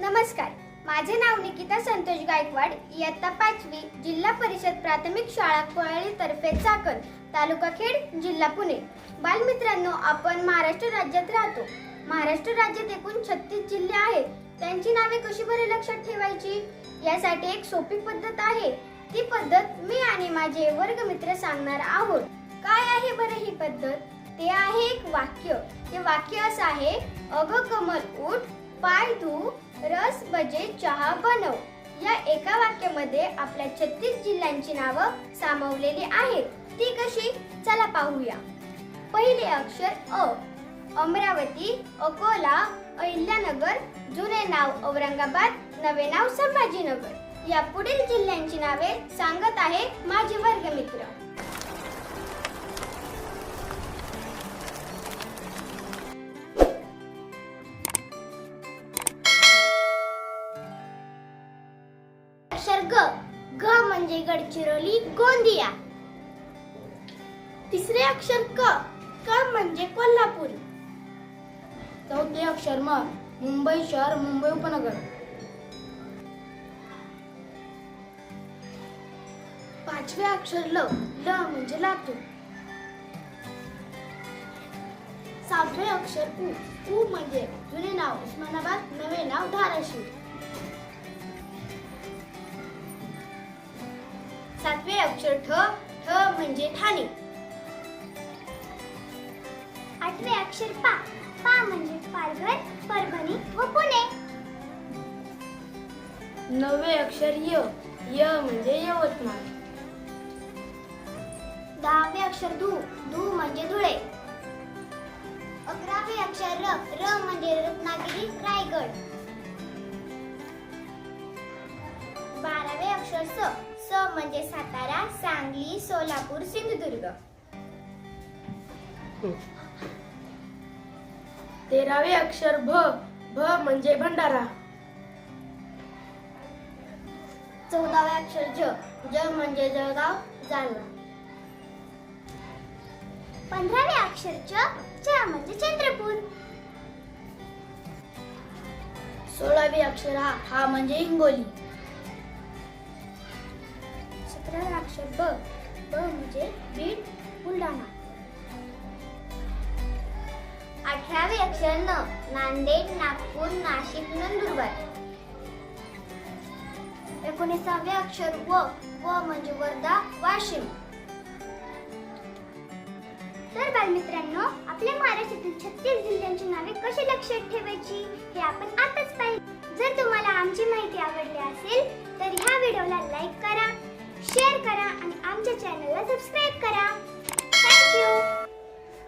नमस्कार. माझे नाव निकिता संतोष गायकवाड. इयत्ता पाचवी जिल्हा परिषद प्राथमिक शाळा कोळाळी तर्फे चाकण तालुका खेड जिल्हा पुणे. बालमित्रांनो आपण महाराष्ट्र राज्यात राहतो. महाराष्ट्र राज्यात एकूण छत्तीस जिल्हे आहेत. त्यांची नावे कशी बरे लक्षात ठेवायची? यासाठी एक सोपी पद्धत आहे. ती पद्धत मी आणि माझे वर्गमित्र सांगणार आहोत. काय आहे बरं ही पद्धत? ते आहे एक वाक्य. ते वाक्य असं आहे अग कमल उठ पाय धू रस बजे चहा बनव या एका वाक्यामध्ये आपल्या छत्तीस जिल्ह्यांची नावं सामावलेली आहेत. ती कशी? चला पाहूया. पहिले अक्षर अ. अमरावती अकोला अहिल्यानगर जुने नाव औरंगाबाद नवे नाव संभाजीनगर. या पुढील जिल्ह्यांची नावे सांगत आहे माझे वर्गमित्र. अक्षर ग ग म्हणजे गडचिरोली गोंदिया. तिसरे अक्षर क क म्हणजे कोल्हापूर. चौथे अक्षर म मुंबई शहर मुंबई उपनगर. पाचवे अक्षर ल ल म्हणजे लातूर. सातवे अक्षर उ उ म्हणजे जुने नाव उस्मानाबाद नवे नाव धाराशिव. सातवे अक्षर ठ ठ म्हणजे ठाणे. आठवे अक्षर पा पा म्हणजे पालघर परभणी व पुणे. नववे अक्षर य य म्हणजे यवतमाळ. दहावे अक्षर धू धू म्हणजे धुळे. अकरावे अक्षर र र म्हणजे रत्नागिरी रायगड. बारावे अक्षर स स म्हणजे सातारा सांगली सोलापूर सिंधुदुर्ग. तेरावे अक्षर भ भ म्हणजे भंडारा. चौदावे अक्षर ज ज म्हणजे जळगाव जालना. पंधरावे अक्षर च च म्हणजे चंद्रपूर. सोळावे अक्षर हा हा म्हणजे हिंगोली. अक्षर ब ब म्हणजे बीड बुलढाणा. अठरावे अक्षर न नांदेड नागपूर नाशिक नंदुरबार. एकोणीसावे अक्षर व व म्हणजे वर्धा वाशिम. तर बालमित्रांनो आपल्या महाराष्ट्रातील छत्तीस जिल्ह्यांची नावे कशी लक्षात ठेवायची हे आपण आताच पाहिजे जर तुम्हाला आमची माहिती आवडली असेल तर ह्या व्हिडिओला लाईक करा सबस्क्राईब करा.